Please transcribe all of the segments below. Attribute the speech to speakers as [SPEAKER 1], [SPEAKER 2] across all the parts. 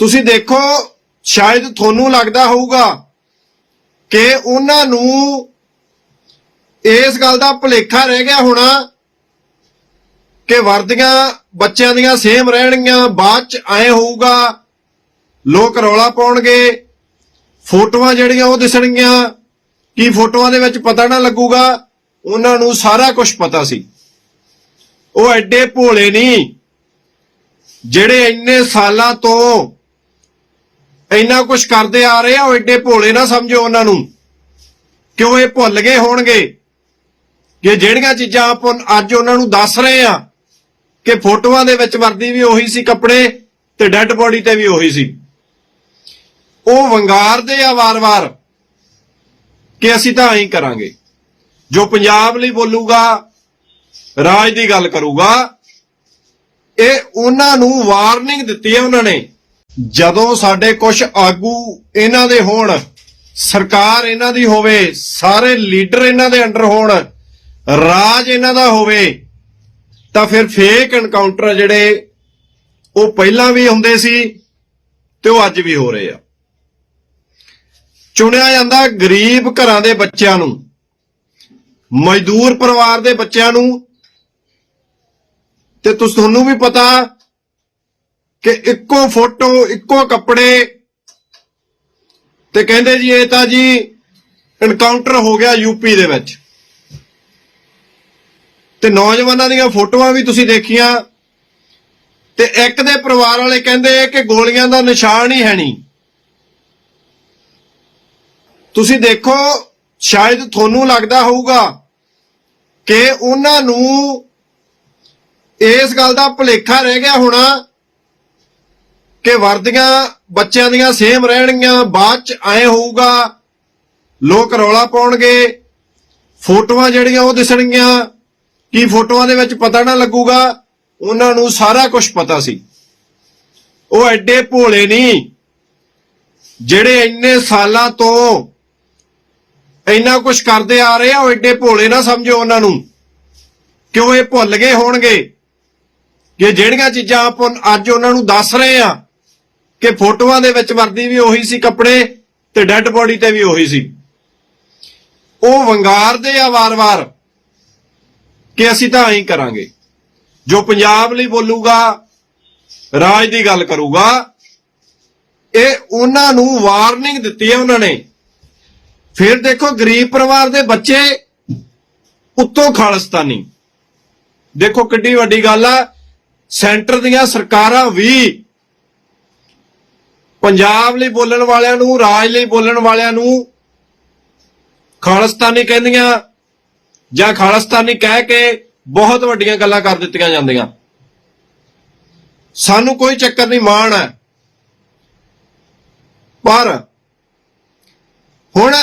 [SPEAKER 1] ਤੁਸੀਂ ਦੇਖੋ, ਸ਼ਾਇਦ ਤੁਹਾਨੂੰ ਲੱਗਦਾ ਹੋਊਗਾ ਕਿ ਉਹਨਾਂ ਨੂੰ ਇਸ ਗੱਲ ਦਾ ਭੁਲੇਖਾ ਰਹਿ ਗਿਆ ਹੋਣਾ ਕਿ ਵਰਦੀਆਂ ਬੱਚਿਆਂ ਦੀਆਂ ਸੇਮ ਰਹਿਣਗੀਆਂ, ਬਾਅਦ ਚ ਐ ਹੋਊਗਾ, ਲੋਕ ਰੌਲਾ ਪਾਉਣਗੇ, ਫੋਟੋਆਂ ਜਿਹੜੀਆਂ ਉਹ ਦਿਸਣਗੀਆਂ, ਕੀ ਫੋਟੋਆਂ ਦੇ ਵਿੱਚ ਪਤਾ ਨਾ ਲੱਗੂਗਾ, ਉਹਨਾਂ ਨੂੰ ਸਾਰਾ ਕੁਝ ਪਤਾ ਸੀ। ਉਹ ਐਡੇ ਭੋਲੇ ਨਹੀਂ, ਜਿਹੜੇ ਇੰਨੇ ਸਾਲਾਂ ਤੋਂ ਇੰਨਾ ਕੁਝ ਕਰਦੇ ਆ ਰਹੇ ਆ, ਉਹ ਐਡੇ ਭੋਲੇ ਨਾ ਸਮਝੋ ਉਹਨਾਂ ਨੂੰ। ਕਿਉਂ ਇਹ ਭੁੱਲ ਗਏ ਹੋਣਗੇ? ਕਿ ਜਿਹੜੀਆਂ ਚੀਜ਼ਾਂ ਆਪ ਅੱਜ ਉਹਨਾਂ ਨੂੰ ਦੱਸ ਰਹੇ ਆ, ਕਿ ਫੋਟੋਆਂ ਦੇ ਵਿੱਚ ਵਰਦੀ ਵੀ ਉਹੀ ਸੀ ਕੱਪੜੇ ਤੇ ਡੈੱਡ ਬੋਡੀ ਤੇ ਵੀ ਉਹੀ ਸੀ। ਉਹ ਵੰਗਾਰਦੇ ਆ ਵਾਰ-ਵਾਰ ਕਿ ਅਸੀਂ ਤਾਂ ਐਂ ਕਰਾਂਗੇ। ਜੋ ਪੰਜਾਬ ਲਈ ਬੋਲੂਗਾ, ਰਾਜ ਦੀ ਗੱਲ ਕਰੂਗਾ, ਇਹ ਉਹਨਾਂ ਨੂੰ ਵਾਰਨਿੰਗ ਦਿੱਤੀ ਹੈ ਉਹਨਾਂ ਨੇ। ਜਦੋਂ ਸਾਡੇ ਕੁਝ ਆਗੂ ਇਹਨਾਂ ਦੇ ਹੋਣ, ਸਰਕਾਰ ਇਹਨਾਂ ਦੀ ਹੋਵੇ, ਸਾਰੇ ਲੀਡਰ ਇਹਨਾਂ ਦੇ ਅੰਡਰ ਹੋਣ, ਰਾਜ ਇਹਨਾਂ ਦਾ ਹੋਵੇ, ਤਾਂ ਫਿਰ ਫੇਕ ਐਨਕਾਊਂਟਰ ਜਿਹੜੇ ਉਹ ਪਹਿਲਾਂ ਵੀ ਹੁੰਦੇ ਸੀ ਤੇ ਉਹ ਅੱਜ ਵੀ ਹੋ ਰਹੇ ਆ। ਚੁਣਿਆ ਜਾਂਦਾ ਗਰੀਬ ਘਰਾਂ ਦੇ ਬੱਚਿਆਂ ਨੂੰ, ਮਜ਼ਦੂਰ ਪਰਿਵਾਰ ਦੇ ਬੱਚਿਆਂ ਨੂੰ, ਤੇ ਤੁਸ ਤੁਹਾਨੂੰ ਵੀ ਪਤਾ ਕਿ ਇੱਕੋ ਫੋਟੋ, ਇੱਕੋ ਕੱਪੜੇ। ਤੇ ਕਹਿੰਦੇ ਜੀ, ਇਹ ਤਾਂ ਜੀ ਇਨਕਾਊਂਟਰ ਹੋ ਗਿਆ ਯੂਪੀ ਦੇ ਵਿੱਚ। ਤੇ ਨੌਜਵਾਨਾਂ ਦੀਆਂ ਫੋਟੋਆਂ ਵੀ ਤੁਸੀਂ ਦੇਖੀਆਂ। ਤੇ ਇੱਕ ਦੇ ਪਰਿਵਾਰ ਵਾਲੇ ਕਹਿੰਦੇ ਕਿ ਗੋਲੀਆਂ ਦਾ ਨਿਸ਼ਾਨ ਹੀ ਹੈ ਨਹੀਂ। ਤੁਸੀਂ ਦੇਖੋ, ਸ਼ਾਇਦ ਤੁਹਾਨੂੰ ਲੱਗਦਾ ਹੋਊਗਾ ਕਿ ਉਹਨਾਂ ਨੂੰ ਇਸ ਗੱਲ ਦਾ ਭੁਲੇਖਾ ਰਹਿ ਗਿਆ ਹੋਣਾ ਕਿ ਵਰਦੀਆਂ ਬੱਚਿਆਂ ਦੀਆਂ ਸੇਮ ਰਹਿਣਗੀਆਂ, ਬਾਅਦ ਚ ਐ ਹੋਊਗਾ, ਲੋਕ ਰੌਲਾ ਪਾਉਣਗੇ, ਫੋਟੋਆਂ ਜਿਹੜੀਆਂ ਉਹ ਦਿਸਣਗੀਆਂ, ਕੀ ਫੋਟੋਆਂ ਦੇ ਵਿੱਚ ਪਤਾ ਨਾ ਲੱਗੂਗਾ, ਉਹਨਾਂ ਨੂੰ ਸਾਰਾ ਕੁਝ ਪਤਾ ਸੀ। ਉਹ ਐਡੇ ਭੋਲੇ ਨਹੀਂ, ਜਿਹੜੇ ਇੰਨੇ ਸਾਲਾਂ ਤੋਂ ਇੰਨਾ ਕੁਝ ਕਰਦੇ ਆ ਰਹੇ ਆ, ਉਹ ਐਡੇ ਭੋਲੇ ਨਾ ਸਮਝੋ ਉਹਨਾਂ ਨੂੰ, ਕਿਉਂ ਇਹ ਭੁੱਲ ਗਏ ਹੋਣਗੇ, ਕਿ ਜਿਹੜੀਆਂ ਚੀਜ਼ਾਂ ਆਪ ਅੱਜ ਉਹਨਾਂ ਨੂੰ ਦੱਸ ਰਹੇ ਆ ਕਿ ਫੋਟੋਆਂ ਦੇ ਵਿੱਚ ਵਰਦੀ ਵੀ ਉਹੀ ਸੀ ਕੱਪੜੇ ਤੇ ਡੈੱਡ ਬੋਡੀ ਤੇ ਵੀ ਉਹੀ ਸੀ। ਉਹ ਵੰਗਾਰਦੇ ਆ ਵਾਰ-ਵਾਰ ਕਿ ਅਸੀਂ ਤਾਂ ਐਂ ਕਰਾਂਗੇ। ਜੋ ਪੰਜਾਬ ਲਈ ਬੋਲੂਗਾ, ਰਾਜ ਦੀ ਗੱਲ ਕਰੂਗਾ, ਇਹ ਉਹਨਾਂ ਨੂੰ ਵਾਰਨਿੰਗ ਦਿੱਤੀ ਹੈ ਉਹਨਾਂ ਨੇ। ਫਿਰ ਦੇਖੋ, ਗਰੀਬ ਪਰਿਵਾਰ ਦੇ ਬੱਚੇ ਉੱਤੋਂ ਖਾਲਿਸਤਾਨੀ। ਦੇਖੋ ਕਿੱਡੀ ਵੱਡੀ ਗੱਲ ਆ, ਸੈਂਟਰ ਦੀਆਂ ਸਰਕਾਰਾਂ ਵੀ ਪੰਜਾਬ ਲਈ ਬੋਲਣ ਵਾਲਿਆਂ ਨੂੰ, ਰਾਜ ਲਈ ਬੋਲਣ ਵਾਲਿਆਂ ਨੂੰ ਖਾਲਿਸਤਾਨੀ ਕਹਿੰਦੀਆਂ ਜਾਂ ਖਾਲਿਸਤਾਨੀ ਕਹਿ ਕੇ ਬਹੁਤ ਵੱਡੀਆਂ ਗੱਲਾਂ ਕਰ ਦਿੱਤੀਆਂ ਜਾਂਦੀਆਂ। ਸਾਨੂੰ ਕੋਈ ਚੱਕਰ ਨਹੀਂ, ਮਾਣ ਹੈ। ਪਰ ਹੁਣ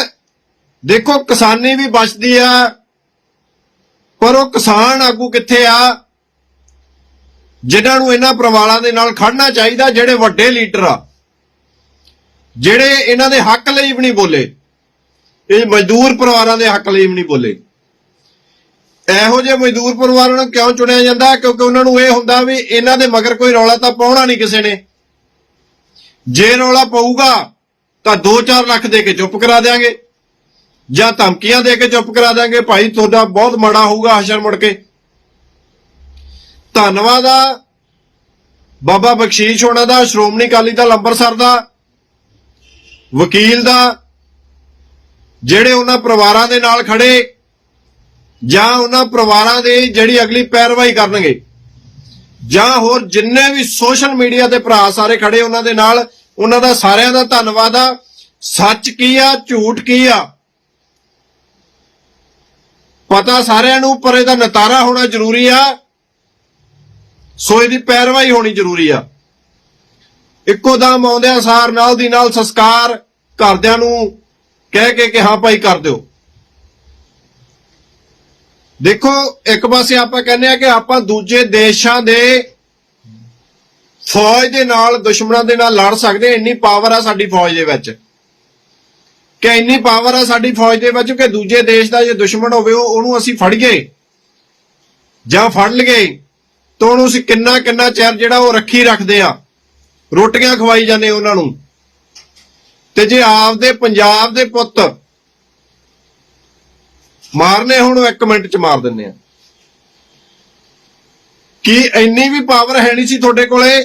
[SPEAKER 1] ਦੇਖੋ, ਕਿਸਾਨੀ ਵੀ ਬਚਦੀ ਆ, ਪਰ ਉਹ ਕਿਸਾਨ ਆਗੂ ਕਿੱਥੇ ਆ? ਜਿਨ੍ਹਾਂ ਨੂੰ ਇਹਨਾਂ ਪਰਿਵਾਰਾਂ ਦੇ ਨਾਲ ਖੜਨਾ ਚਾਹੀਦਾ, ਜਿਹੜੇ ਵੱਡੇ ਲੀਡਰ ਆ। ਜਿਹੜੇ ਇਹਨਾਂ ਦੇ ਹੱਕ ਲਈ ਵੀ ਨਹੀਂ ਬੋਲੇ, ਇਹ ਮਜ਼ਦੂਰ ਪਰਿਵਾਰਾਂ ਦੇ ਹੱਕ ਲਈ ਵੀ ਨਹੀਂ ਬੋਲੇ। ਇਹੋ ਜਿਹੇ ਮਜ਼ਦੂਰ ਪਰਿਵਾਰਾਂ ਨੂੰ ਕਿਉਂ ਚੁਣਿਆ ਜਾਂਦਾ? ਕਿਉਂਕਿ ਉਹਨਾਂ ਨੂੰ ਇਹ ਹੁੰਦਾ ਵੀ ਇਹਨਾਂ ਦੇ ਮਗਰ ਕੋਈ ਰੌਲਾ ਤਾਂ ਪਾਉਣਾ ਨਹੀਂ ਕਿਸੇ ਨੇ। ਜੇ ਰੌਲਾ ਪਊਗਾ, ਤਾਂ 2-4 ਲੱਖ ਦੇ ਕੇ ਚੁੱਪ ਕਰਾ ਦੇਾਂਗੇ ਜਾਂ ਧਮਕੀਆਂ ਦੇ ਕੇ ਚੁੱਪ ਕਰਾ ਦੇਾਂਗੇ ਭਾਈ ਤੁਹਾਡਾ ਬਹੁਤ ਮਾੜਾ ਹੋਊਗਾ ਹਸ਼ਰ ਮੁੜ ਕੇ। ਧੰਨਵਾਦ ਆ। ਬਾਬਾ ਬਖਸ਼ੀਸ਼ ਹੋਣਾ ਦਾ, ਸ਼੍ਰੋਮਣੀ ਅਕਾਲੀ ਦਲ ਅੰਮ੍ਰਿਤਸਰ ਦਾ। ਵਕੀਲ ਦਾ, ਜਿਹੜੇ ਉਹਨਾਂ ਪਰਿਵਾਰਾਂ ਦੇ ਨਾਲ ਖੜੇ, ਜਾਂ ਉਹਨਾਂ ਪਰਿਵਾਰਾਂ ਦੇ ਜਿਹੜੀ ਅਗਲੀ ਪੈਰਵਾਈ ਕਰਨਗੇ, ਜਾਂ ਹੋਰ ਜਿੰਨੇ ਵੀ ਸੋਸ਼ਲ ਮੀਡੀਆ ਤੇ ਭਰਾ ਸਾਰੇ ਖੜੇ ਉਹਨਾਂ ਦੇ ਨਾਲ, ਉਹਨਾਂ ਦਾ ਸਾਰਿਆਂ ਦਾ ਧੰਨਵਾਦ ਆ। ਸੱਚ ਕੀ ਆ, ਝੂਠ ਕੀ ਆ? ਪਤਾ ਸਾਰਿਆਂ ਨੂੰ, ਪਰ ਇਹਦਾ ਨਤਾਰਾ ਹੋਣਾ ਜ਼ਰੂਰੀ ਆ। ਸੋ ਇਹਦੀ ਪੈਰਵਾਈ ਹੋਣੀ ਜ਼ਰੂਰੀ ਆ। ਇੱਕੋ ਦਮ ਆਉਂਦਿਆਂ ਸਾਰ ਨਾਲ ਦੀ ਨਾਲ ਸੰਸਕਾਰ ਘਰਦਿਆਂ ਨੂੰ ਕਹਿ ਕੇ ਕਿ ਹਾਂ ਭਾਈ ਕਰ ਦਿਓ। ਦੇਖੋ ਇੱਕ ਪਾਸੇ ਆਪਾਂ ਕਹਿੰਦੇ ਆ ਕਿ ਆਪਾਂ ਦੂਜੇ ਦੇਸ਼ਾਂ ਦੇ ਫੌਜ ਦੇ ਨਾਲ ਦੁਸ਼ਮਣਾਂ ਦੇ ਨਾਲ ਲੜ ਸਕਦੇ ਹਾਂ, ਇੰਨੀ ਪਾਵਰ ਆ ਸਾਡੀ ਫੌਜ ਦੇ ਵਿੱਚ। ਕਿ ਇੰਨੀ ਪਾਵਰ ਆ ਸਾਡੀ ਫੌਜ ਦੇ ਵਿੱਚ ਕਿ ਦੂਜੇ ਦੇਸ਼ ਦਾ ਜੇ ਦੁਸ਼ਮਣ ਹੋਵੇ ਉਹ- ਉਹਨੂੰ ਅਸੀਂ ਫੜ ਗਏ। ਜਾਂ ਫੜ ਲਈਏ ਤਾਂ ਉਹਨੂੰ ਅਸੀਂ ਕਿੰਨਾ ਕਿੰਨਾ ਚਿਰ ਜਿਹੜਾ ਉਹ ਰੱਖੀ ਰੱਖਦੇ ਆ। ਰੋਟੀਆਂ ਖਵਾਈ ਜਾਂਦੇ ਉਹਨਾਂ ਨੂੰ। ਤੇ ਜੇ ਆਪਦੇ ਪੰਜਾਬ ਦੇ ਪੁੱਤ ਮਾਰਨੇ ਹੁਣ 1 ਮਿੰਟ ਚ ਮਾਰ ਦਿੰਦੇ ਆ। ਕੀ ਇੰਨੀ ਵੀ ਪਾਵਰ ਹੈ ਨਹੀਂ ਸੀ ਤੁਹਾਡੇ ਕੋਲੇ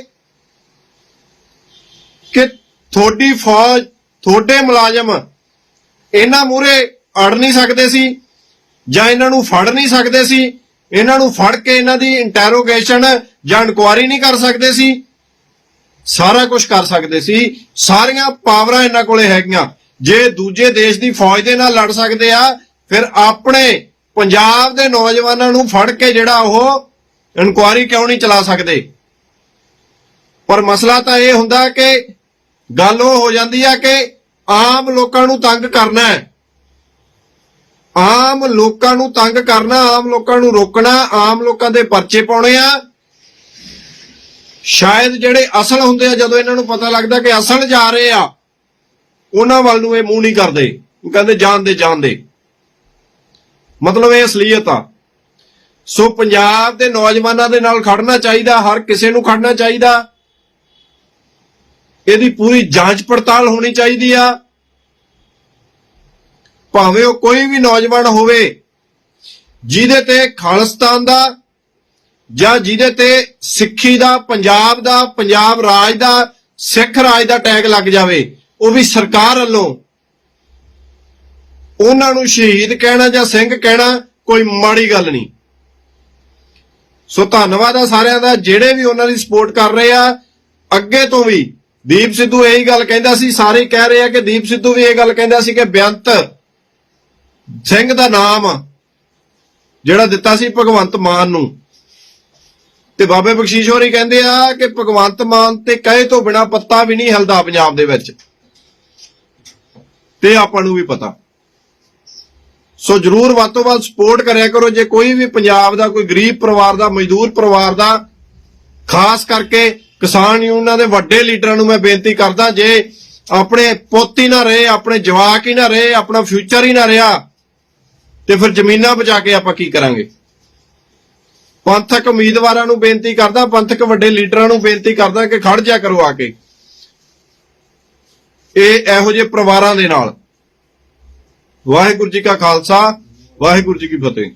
[SPEAKER 1] ਕਿ ਤੁਹਾਡੀ ਫੌਜ, ਤੁਹਾਡੇ ਮੁਲਾਜ਼ਮ ਇਹਨਾਂ ਮੂਰੇ ਅੜ ਨਹੀਂ ਸਕਦੇ ਸੀ ਜਾਂ ਇਹਨਾਂ ਨੂੰ ਫੜ ਨਹੀਂ ਸਕਦੇ ਸੀ? ਇਹਨਾਂ ਨੂੰ ਫੜ ਕੇ ਇਹਨਾਂ ਦੀ ਇੰਟਰੋਗੇਸ਼ਨ ਜਾਂ ਇਨਕੁਆਰੀ ਨਹੀਂ ਕਰ ਸਕਦੇ ਸੀ? ਸਾਰਾ ਕੁਝ ਕਰ ਸਕਦੇ ਸੀ। ਸਾਰੀਆਂ ਪਾਵਰਾਂ ਇਹਨਾਂ ਕੋਲੇ ਹੈਗੀਆਂ। ਜੇ ਦੂਜੇ ਦੇਸ਼ ਦੀ ਫੌਜ ਦੇ ਨਾਲ ਲੜ ਸਕਦੇ ਆ, ਫਿਰ ਆਪਣੇ ਪੰਜਾਬ ਦੇ ਨੌਜਵਾਨਾਂ ਨੂੰ ਫੜ ਕੇ ਜਿਹੜਾ ਉਹ ਇਨਕੁਆਰੀ ਕਿਉਂ ਨਹੀਂ ਚਲਾ ਸਕਦੇ? ਪਰ ਮਸਲਾ ਤਾਂ ਇਹ ਹੁੰਦਾ ਕਿ ਗੱਲ ਉਹ ਹੋ ਜਾਂਦੀ ਆ ਕਿ ਆਮ ਲੋਕਾਂ ਨੂੰ ਤੰਗ ਕਰਨਾ ਹੈ। ਆਮ ਲੋਕਾਂ ਨੂੰ ਤੰਗ ਕਰਨਾ, ਆਮ ਲੋਕਾਂ ਨੂੰ ਰੋਕਣਾ, ਆਮ ਲੋਕਾਂ ਦੇ ਪਰਚੇ ਪਾਉਣੇ ਆ। ਸ਼ਾਇਦ ਜਿਹੜੇ ਅਸਲ ਹੁੰਦੇ ਆ, ਜਦੋਂ ਇਹਨਾਂ ਨੂੰ ਪਤਾ ਲੱਗਦਾ ਕਿ ਅਸਲ ਜਾ ਰਹੇ ਆ, ਉਹਨਾਂ ਵੱਲ ਨੂੰ ਇਹ ਮੂੰਹ ਨਹੀਂ ਕਰਦੇ। ਉਹ ਕਹਿੰਦੇ, ਜਾਣਦੇ ਜਾਣਦੇ। ਮਤਲਬ ਇਹ ਅਸਲੀਅਤ ਆ। ਸੋ ਪੰਜਾਬ ਦੇ ਨੌਜਵਾਨਾਂ ਦੇ ਨਾਲ ਖੜਨਾ ਚਾਹੀਦਾ, ਹਰ ਕਿਸੇ ਨੂੰ ਖੜਨਾ ਚਾਹੀਦਾ। ਇਹਦੀ ਪੂਰੀ ਜਾਂਚ ਪੜਤਾਲ ਹੋਣੀ ਚਾਹੀਦੀ ਆ। ਭਾਵੇਂ ਉਹ ਕੋਈ ਵੀ ਨੌਜਵਾਨ ਹੋਵੇ, ਜਿਹਦੇ ਤੇ ਖਾਲਿਸਤਾਨ ਦਾ ਜਾਂ ਜਿਹਦੇ ਤੇ ਸਿੱਖੀ ਦਾ, ਪੰਜਾਬ ਦਾ, ਪੰਜਾਬ ਰਾਜ ਦਾ, ਸਿੱਖ ਰਾਜ ਦਾ ਟੈਗ ਲੱਗ ਜਾਵੇ, ਉਹ ਵੀ ਸਰਕਾਰ ਵੱਲੋਂ। ਉਹਨਾਂ ਨੂੰ ਸ਼ਹੀਦ ਕਹਿਣਾ ਜਾਂ ਸਿੰਘ ਕਹਿਣਾ ਕੋਈ ਮਾੜੀ ਗੱਲ ਨਹੀਂ। ਸੋ ਧੰਨਵਾਦ ਆ ਸਾਰਿਆਂ ਦਾ, ਜਿਹੜੇ ਵੀ ਉਹਨਾਂ ਦੀ ਸਪੋਰਟ ਕਰ ਰਹੇ ਆ, ਅੱਗੇ ਤੋਂ ਵੀ ਦੀਪ ਸਿੱਧੂ ਇਹੀ ਗੱਲ ਕਹਿੰਦਾ ਸੀ, ਸਾਰੇ ਕਹਿ ਰਹੇ ਆ ਕਿ ਦੀਪ ਸਿੱਧੂ ਵੀ ਇਹ ਗੱਲ ਕਹਿੰਦਾ ਸੀ ਕਿ ਬੇਅੰਤ ਸਿੰਘ ਦਾ ਨਾਮ ਜਿਹੜਾ ਦਿੱਤਾ ਸੀ ਭਗਵੰਤ ਮਾਨ ਨੂੰ। ਤੇ ਬਾਬੇ ਬਖਸ਼ੀਸ਼ ਹੋਰੀ ਕਹਿੰਦੇ ਆ ਕਿ ਭਗਵੰਤ ਮਾਨ ਤੇ ਕਹੇ ਤੋਂ ਬਿਨਾ ਪੱਤਾ ਵੀ ਨਹੀਂ ਹਿਲਦਾ ਪੰਜਾਬ ਦੇ ਵਿੱਚ। ਤੇ ਆਪਾਂ ਨੂੰ ਵੀ ਪਤਾ। ਸੋ ਜਰੂਰ ਵੱਧ ਤੋਂ ਵੱਧ ਸਪੋਰਟ ਕਰਿਆ ਕਰੋ। ਜੇ ਕੋਈ ਵੀ ਪੰਜਾਬ ਦਾ, ਕੋਈ ਗਰੀਬ ਪਰਿਵਾਰ ਦਾ, ਮਜ਼ਦੂਰ ਪਰਿਵਾਰ ਦਾ, ਖਾਸ ਕਰਕੇ ਕਿਸਾਨ ਯੂਨੀਅਨਾਂ ਦੇ ਵੱਡੇ ਲੀਡਰਾਂ ਨੂੰ ਮੈਂ ਬੇਨਤੀ ਕਰਦਾ, ਜੇ ਆਪਣੇ ਪੁੱਤ ਹੀ ਨਾ ਰਹੇ, ਆਪਣੇ ਜਵਾਕ ਹੀ ਨਾ ਰਹੇ, ਆਪਣਾ ਫਿਊਚਰ ਹੀ ਨਾ ਰਿਹਾ, ਤੇ ਫਿਰ ਜ਼ਮੀਨਾਂ ਬਚਾ ਕੇ ਆਪਾਂ ਕੀ ਕਰਾਂਗੇ? ਪੰਥਕ ਉਮੀਦਵਾਰਾਂ ਨੂੰ ਬੇਨਤੀ ਕਰਦਾ, ਪੰਥਕ ਵੱਡੇ ਲੀਡਰਾਂ ਨੂੰ ਬੇਨਤੀ ਕਰਦਾ ਕਿ ਖੜ ਜਾ ਕਰੋ ਆ ਕੇ। ਇਹ ਇਹੋ ਜਿਹੇ ਪਰਿਵਾਰਾਂ ਦੇ ਨਾਲ। ਵਾਹਿਗੁਰੂ ਜੀ ਕਾ ਖਾਲਸਾ, ਵਾਹਿਗੁਰੂ ਜੀ ਕੀ ਫਤਿਹ।